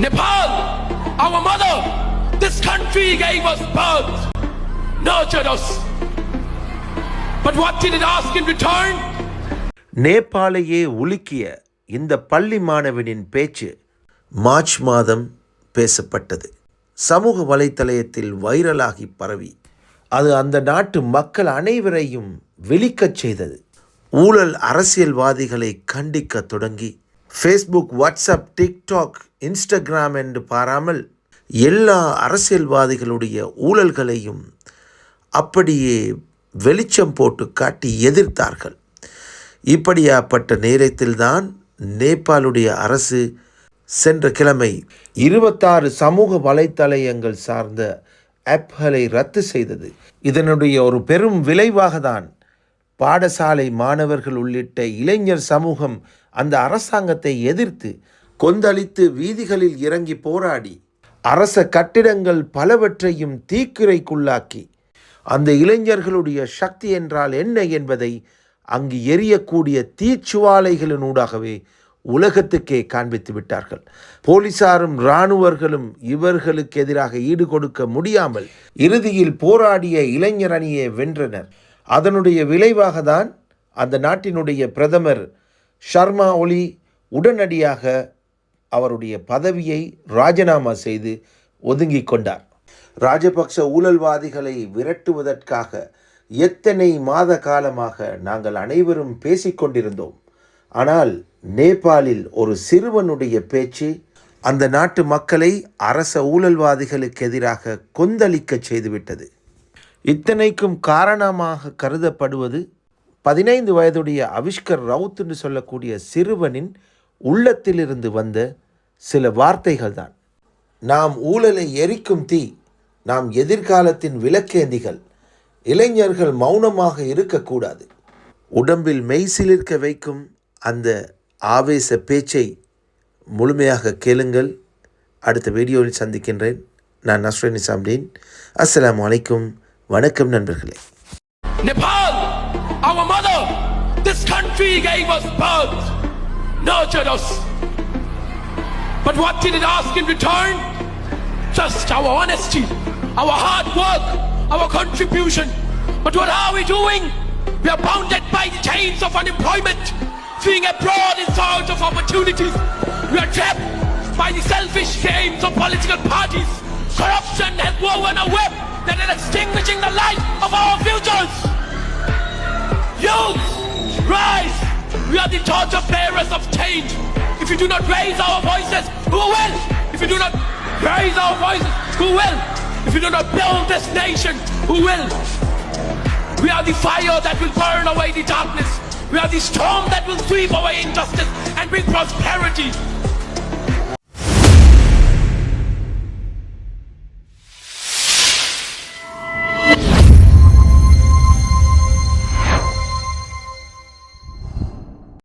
Nepal, our mother, this country gave us birth, nurtured us. But what did it ask in return? நேபாளையே உலுக்கிய இந்த பள்ளி மாணவனின் பேச்சு March மாதம் பேசப்பட்டது சமூக வலைத்தளத்தில் வைரலாகி பரவி அது அந்த நாட்டு மக்கள் அனைவரையும் விழிக்கச் செய்தது ஊழல் அரசியல்வாதிகளை கண்டிக்க தொடங்கி ஃபேஸ்புக் வாட்ஸ்அப் டிக்டாக் இன்ஸ்டாகிராம் என்று பாராமல் எல்லா அரசியல்வாதிகளுடைய ஊழல்களையும் அப்படியே வெளிச்சம் போட்டு காட்டி எதிர்த்தார்கள். இப்படியாப்பட்ட நேரத்தில்தான் நேபாளுடைய அரசு சென்ற கிழமை இருபத்தாறு சமூக வலைத்தளங்கள் சார்ந்த ஆப்களை ரத்து செய்தது. இதனுடைய ஒரு பெரும் விளைவாக தான் பாடசாலை மாணவர்கள் உள்ளிட்ட இளைஞர் சமூகம் அந்த அரசாங்கத்தை எதிர்த்து கொந்தளித்து வீதிகளில் இறங்கி போராடி அரச கட்டிடங்கள் பலவற்றையும் தீக்குறைக்குள்ளாக்கி அந்த இளைஞர்களுடைய சக்தி என்றால் என்ன என்பதை அங்கு எரியக்கூடிய தீச்சுவாலைகளினூடாகவே உலகத்துக்கே காண்பித்து விட்டார்கள். போலீசாரும் இராணுவர்களும் இவர்களுக்கு எதிராக ஈடுகொடுக்க முடியாமல் இறுதியில் போராடிய இளைஞர் அணியை வென்றனர். அதனுடைய விளைவாக தான் அந்த நாட்டினுடைய பிரதமர் ஷர்மா ஒலி உடனடியாக அவருடைய பதவியை ராஜினாமா செய்து ஒதுங்கி கொண்டார். ராஜபக்ச ஊழல்வாதிகளை விரட்டுவதற்காக எத்தனை மாத காலமாக நாங்கள் அனைவரும் பேசிக்கொண்டிருந்தோம் ஆனால் நேபாளில் ஒரு சிறுவனுடைய பேச்சு அந்த நாட்டு மக்களை அரச ஊழல்வாதிகளுக்கு எதிராக கொந்தளிக்க செய்துவிட்டது. இத்தனைக்கும் காரணமாக கருதப்படுவது பதினைந்து வயதுடைய அவிஷ்கர் ரவுத் என்று சொல்லக்கூடிய சிறுவனின் உள்ளத்திலிருந்து வந்த சில வார்த்தைகள் தான் நாம் ஊழலை எரிக்கும் தீ நாம் எதிர்காலத்தின் விளக்கேந்திகள் இளைஞர்கள் மௌனமாக இருக்கக்கூடாது. உடம்பில் மெய்சிலிருக்க வைக்கும் அந்த ஆவேச பேச்சை முழுமையாக கேளுங்கள். அடுத்த வீடியோவில் சந்திக்கின்றேன். நான் நஸ்ரீன் சாம்டீன் அஸ்லாம் அலைக்கும். வணக்கம் நண்பர்களே Nepal, our mother, this country gave us birth, nurtured us. But what did it ask in return? Just our honesty, our hard work, our contribution. But what are we doing? We are bounded by the chains of unemployment, fleeing abroad in search of opportunities. We are trapped by the selfish games of political parties. Corruption has woven a web that is extinguishing the light of our futures. Youth, rise! We are the torch bearers of change. If you do not raise our voices, who will? If you do not raise our voices, who will? If you do not build this nation, who will? We are the fire that will burn away the darkness. We are the storm that will sweep away injustice and bring prosperity.